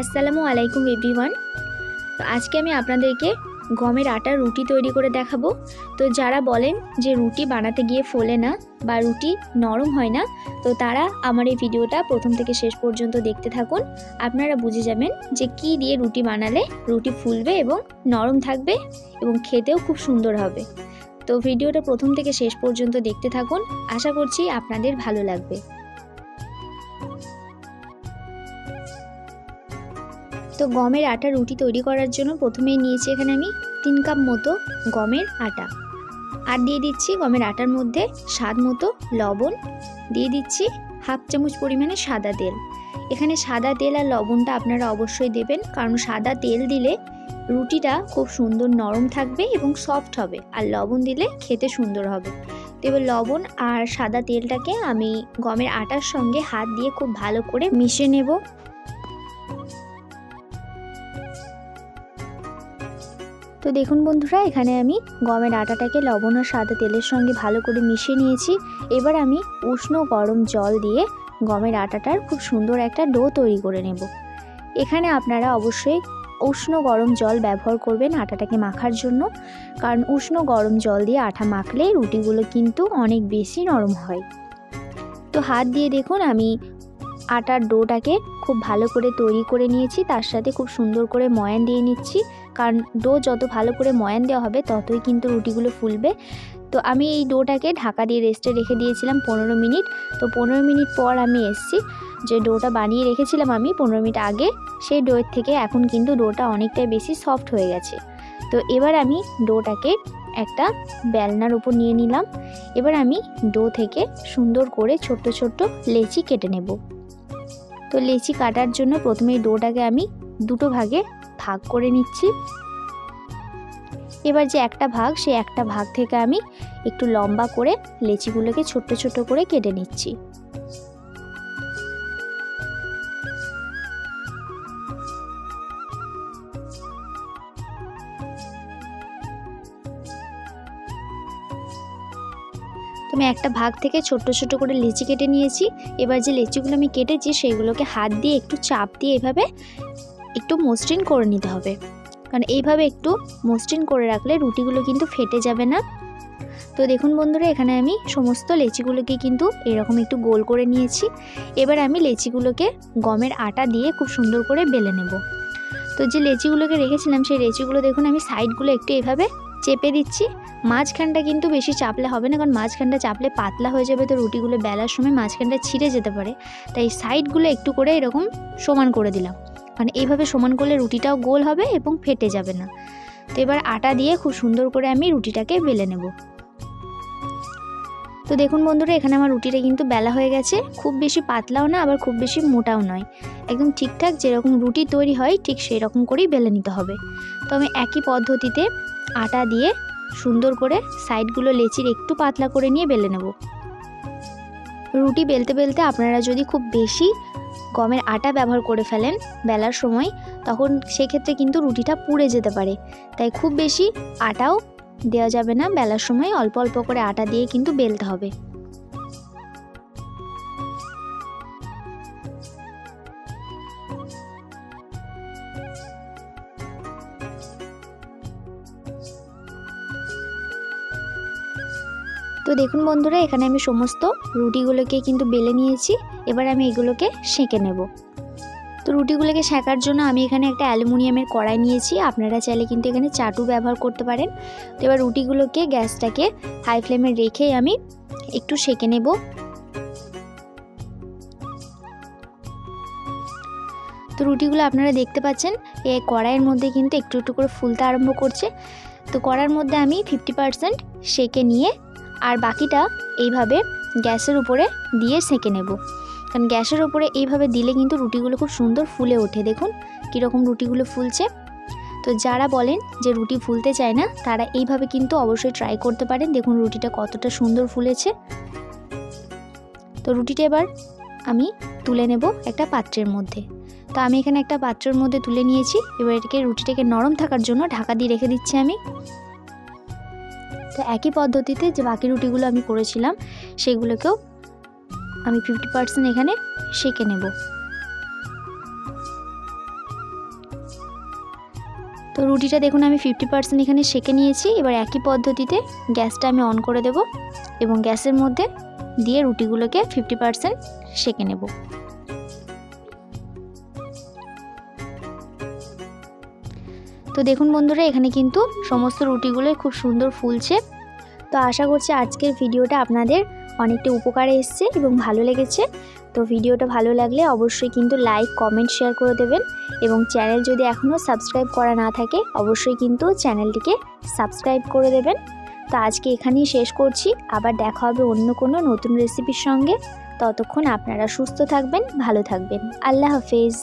আসসালামু আলাইকুম এভরিওয়ান। তো আজকে আমি আপনাদেরকে গমের আটার রুটি তৈরি করে দেখাবো। তো যারা বলেন যে রুটি বানাতে গিয়ে ফোলে না বা রুটি নরম হয় না, তো তারা আমার এই ভিডিওটা প্রথম থেকে শেষ পর্যন্ত দেখতে থাকুন। আপনারা বুঝে যাবেন যে কি দিয়ে রুটি বানালে রুটি ফুলবে এবং নরম থাকবে এবং খেতেও খুব সুন্দর হবে। তো ভিডিওটা প্রথম থেকে শেষ পর্যন্ত দেখতে থাকুন। আশা করছি আপনাদের ভালো লাগবে। তো গমের আটা রুটি তৈরি করার জন্য প্রথমেই নিয়েছি এখানে আমি তিন কাপ মতো গমের আটা। আর দিয়ে দিচ্ছি গমের আটার মধ্যে স্বাদ মতো লবণ। দিয়ে দিচ্ছি হাফ চামচ পরিমাণে সাদা তেল। এখানে সাদা তেল আর লবণটা আপনারা অবশ্যই দেবেন, কারণ সাদা তেল দিলে রুটিটা খুব সুন্দর নরম থাকবে এবং সফট হবে, আর লবণ দিলে খেতে সুন্দর হবে। তো এবার লবণ আর সাদা তেলটাকে আমি গমের আটার সঙ্গে হাত দিয়ে খুব ভালো করে মিশে নেব। তো দেখুন বন্ধুরা, এখানে আমি গমের আটাটাকে লবণ আর সাদা তেলের সঙ্গে ভালো করে মিশিয়ে নিয়েছি। এবার আমি উষ্ণ গরম জল দিয়ে গমের আটাটার খুব সুন্দর একটা ডো তৈরি করে নেব। এখানে আপনারা অবশ্যই উষ্ণ গরম জল ব্যবহার করবেন আটাটাকে মাখার জন্য। কারণ উষ্ণ গরম জল দিয়ে আটা মাখলে রুটিগুলো কিন্তু অনেক বেশি নরম হয়। তো হাত দিয়ে দেখুন, আমি আটার ডোটাকে খুব ভালো করে তৈরি করে নিয়েছি। তার সাথে খুব সুন্দর করে ময়ান দিয়ে নিচ্ছি। কারণ ডো যত ভালো করে ময়ান দেওয়া হবে, ততই কিন্তু রুটিগুলো ফুলবে। তো আমি এই ডোটাকে ঢাকা দিয়ে রেস্টে রেখে দিয়েছিলাম পনেরো মিনিট। তো পনেরো মিনিট পর আমি এসছি। যে ডোটা বানিয়ে রেখেছিলাম আমি পনেরো মিনিট আগে, সেই ডোয়ের থেকে এখন কিন্তু ডোটা অনেকটাই বেশি সফট হয়ে গেছে। তো এবার আমি ডোটাকে একটা বেলনার উপর নিয়ে নিলাম। এবার আমি ডো থেকে সুন্দর করে ছোট্ট ছোট্ট লেচি কেটে নেব। তো লেচি কাটার জন্য প্রথমে ডোটাকে আমি দুটো ভাগে ভাগ করে নিচ্ছি। এবার যে একটা ভাগ সে একটা ভাগ থেকে আমি একটু লম্বা করে লেচিগুলোকে ছোট্ট ছোট্ট করে কেটে নিচ্ছি। আমি একটা ভাগ থেকে ছোট্ট ছোট্ট করে লিচি কেটে নিয়েছি। এবার যে লিচিগুলো আমি কেটেছি সেইগুলোকে হাত দিয়ে একটু চাপ দিয়ে এভাবে একটু মসৃণ করে নিতে হবে। কারণ এইভাবে একটু মসৃণ করে রাখলে রুটিগুলো কিন্তু ফেটে যাবে না। তো দেখুন বন্ধুরা, এখানে আমি সমস্ত লেচিগুলোকে কিন্তু এরকম একটু গোল করে নিয়েছি। এবার আমি লেচিগুলোকে গমের আটা দিয়ে খুব সুন্দর করে বেলে নেব। তো যে লেচিগুলোকে রেখেছিলাম, সেই লেচিগুলো দেখুন আমি সাইডগুলো একটু এভাবে চেপে দিচ্ছি। মাঝখানটা কিন্তু বেশি চাপলে হবে না, কারণ মাঝখানটা চাপলে পাতলা হয়ে যাবে তো রুটিগুলো বেলার সময় মাঝখানটা ছিঁড়ে যেতে পারে। তাই সাইডগুলো একটু করে এরকম সমান করে দিলাম। মানে এইভাবে সমান করলে রুটিটাও গোল হবে এবং ফেটে যাবে না। তো এবার আটা দিয়ে খুব সুন্দর করে আমি রুটিটাকে বেলে নেব। তো দেখুন বন্ধুরা, এখানে আমার রুটিটা কিন্তু বেলা হয়ে গেছে। খুব বেশি পাতলাও না, আবার খুব বেশি মোটাও নয়। একদম ঠিকঠাক যেরকম রুটি তৈরি হয়, ঠিক সেই রকম করেই বেলে নিতে হবে। তো আমি একই পদ্ধতিতে আটা দিয়ে সুন্দর করে সাইডগুলো লেচির একটু পাতলা করে নিয়ে বেলে নেব। রুটি বেলতে বেলতে আপনারা যদি খুব বেশি গমের আটা ব্যবহার করে ফেলেন বেলার সময়, তখন সেক্ষেত্রে কিন্তু রুটিটা পুড়ে যেতে পারে। তাই খুব বেশি আটাও দেওয়া যাবে না, বেলার সময় অল্প অল্প করে আটা দিয়ে কিন্তু বেলতে হবে। তো দেখুন বন্ধুরা, এখানে আমি সমস্ত রুটিগুলোকে কিন্তু বেলে নিয়েছি। এবার আমি এগুলোকে সেঁকে নেব। তো রুটিগুলোকে সেঁকার জন্য আমি এখানে একটা অ্যালুমিনিয়ামের কড়াই নিয়েছি। আপনারা চাইলে কিন্তু এখানে চাটু ব্যবহার করতে পারেন। তো এবার রুটিগুলোকে গ্যাসটাকে হাই ফ্লেমে রেখেই আমি একটু সেঁকে নেব। তো রুটিগুলো আপনারা দেখতে পাচ্ছেন এই কড়াইয়ের মধ্যে কিন্তু একটু একটু করে ফুলতে আরম্ভ করছে। তো কড়ার মধ্যে আমি ফিফটি পারসেন্ট সেঁকে নিয়ে আর বাকিটা এইভাবে গ্যাসের উপরে দিয়ে সেঁকে নেব। কারণ গ্যাসের উপরে এইভাবে দিলে কিন্তু রুটিগুলো খুব সুন্দর ফুলে ওঠে। দেখুন কীরকম রুটিগুলো ফুলছে। তো যারা বলেন যে রুটি ফুলতে চায় না, তারা এইভাবে কিন্তু অবশ্যই ট্রাই করতে পারেন। দেখুন রুটিটা কতটা সুন্দর ফুলেছে। তো রুটিটা এবার আমি তুলে নেব একটা পাত্রের মধ্যে। তো আমি এখানে একটা পাত্রের মধ্যে তুলে নিয়েছি। এবার এটাকে রুটিটাকে নরম থাকার জন্য ঢাকা দিয়ে রেখে দিচ্ছি আমি। তো একই পদ্ধতিতে যে বাকি রুটিগুলো আমি করেছিলাম, সেগুলোকেও আমি ফিফটি পার্সেন্ট এখানে সেঁকে নেব। তো রুটিটা দেখুন, আমি ফিফটি পার্সেন্ট এখানে সেঁকে নিয়েছি। এবার একই পদ্ধতিতে গ্যাসটা আমি অন করে দেব এবং গ্যাসের মধ্যে দিয়ে রুটিগুলোকে ফিফটি পার্সেন্ট সেঁকে নেব। তো দেখুন বন্ধুরা, এখানে কিন্তু সমস্ত রুটিগুলো খুব সুন্দর ফুলছে। তো আশা করছি আজকের ভিডিওটা আপনাদের অনেকটা উপকারে এসছে এবং ভালো লেগেছে। তো ভিডিওটা ভালো লাগলে অবশ্যই কিন্তু লাইক, কমেন্ট, শেয়ার করে দেবেন এবং চ্যানেল যদি এখনও সাবস্ক্রাইব করা না থাকে, অবশ্যই কিন্তু চ্যানেলটিকে সাবস্ক্রাইব করে দেবেন। তো আজকে এখানেই শেষ করছি। আবার দেখা হবে অন্য কোনো নতুন রেসিপির সঙ্গে। ততক্ষণ আপনারা সুস্থ থাকবেন, ভালো থাকবেন। আল্লাহ হাফেজ।